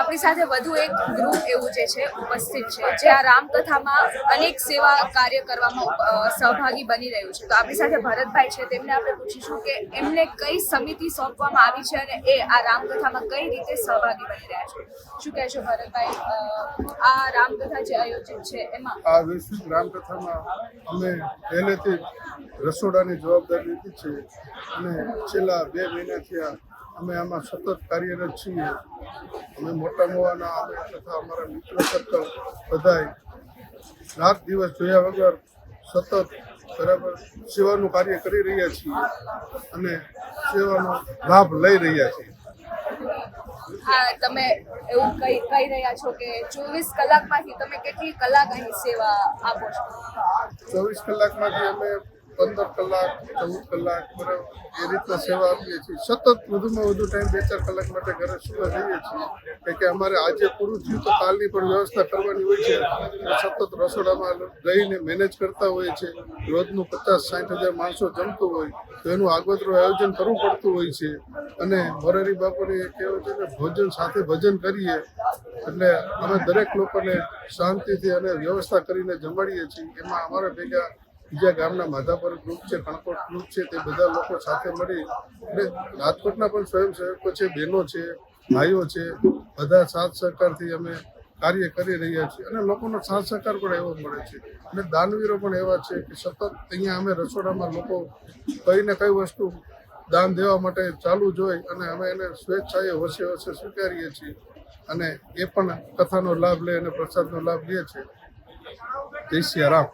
આપણી સાથે વધુ એક ગ્રુપ એવું જે છે, ઉપસ્થિત છે, જે આ રામકથામાં અનેક સેવા કાર્ય કરવામાં સહભાગી બની રહ્યું છે. તો આપણી સાથે ભરતભાઈ છે, તેમને આપણે પૂછીશું કે એમને કઈ સમિતિ સોંપવામાં આવી છે અને એ આ રામકથામાં કઈ રીતે સહભાગી બની રહ્યા છે. શું કહેશો ભરતભાઈ? આ રામકથા જે આયોજિત છે, એમાં? આ વૈશ્વિક રામકથામાં અમે પહેલેથી રસોડાની જવાબદારી લીધી છે અને છેલ્લા બે મહિનાથી આ અમે આમાં સતત કાર્યરત છીએ. અમે મોટા મોવાના અમે તથા અમારા મિત્ર સર્કલ બધાય રાત દિવસ જોયા વગર સતત બરાબર સેવાનું કાર્ય કરી રહ્યા છીએ અને સેવાનો લાભ લઈ રહ્યા છીએ. આ તમે એવું કહી કહી રહ્યા છો કે ચોવીસ કલાકમાંથી તમે કેટલી કલાક અહીં સેવા આપો છો? ચોવીસ કલાકમાંથી અમે પંદર કલાક, ચૌદ કલાક, બરાબર, એ રીતના સેવા આપીએ છીએ. સતત વધુમાં વધુ ટાઈમ બે ચાર કલાક માટે ઘરે સુવા જઈએ છીએ. કે અમારે આજે પૂરું થયું તો કાલની પણ વ્યવસ્થા કરવાની હોય છે. સતત રસોડામાં રહીને મેનેજ કરતા હોય છે. રોજનું પચાસ, સાઠ હજાર માણસો જમતું હોય. તો એનું આગોતરું આયોજન કરવું પડતું હોય છે. અને મોરારી બાપુને એ કહેવું છે કે ભોજન સાથે ભજન કરીએ. એટલે અમે દરેક લોકોને શાંતિથી અને વ્યવસ્થા કરીને જમાડીએ છીએ. એમાં અમારા ભેગા બીજા ગામના માધાપર ગ્રુપ છે કણકોટ ગ્રુપ છે, તે બધા લોકો સાથે મળી અને રાજકોટના પણ સ્વયંસેવકો છે, બહેનો છે, ભાઈઓ છે, બધા સાથ સહકારથી અમે કાર્ય કરી રહ્યા છીએ અને લોકોનો સાથ સહકાર પણ એવો મળે છે. અને દાનવીરો પણ એવા છે કે સતત અહીંયા અમે રસોડામાં લોકો કઈ ને કઈ વસ્તુ દાન દેવા માટે ચાલુ જોઈ અને અમે એને સ્વેચ્છાએ હોશે હોશે સ્વીકારીએ છીએ અને એ પણ કથાનો લાભ લે અને પ્રસાદનો લાભ લે છે. જય સિયા રામ.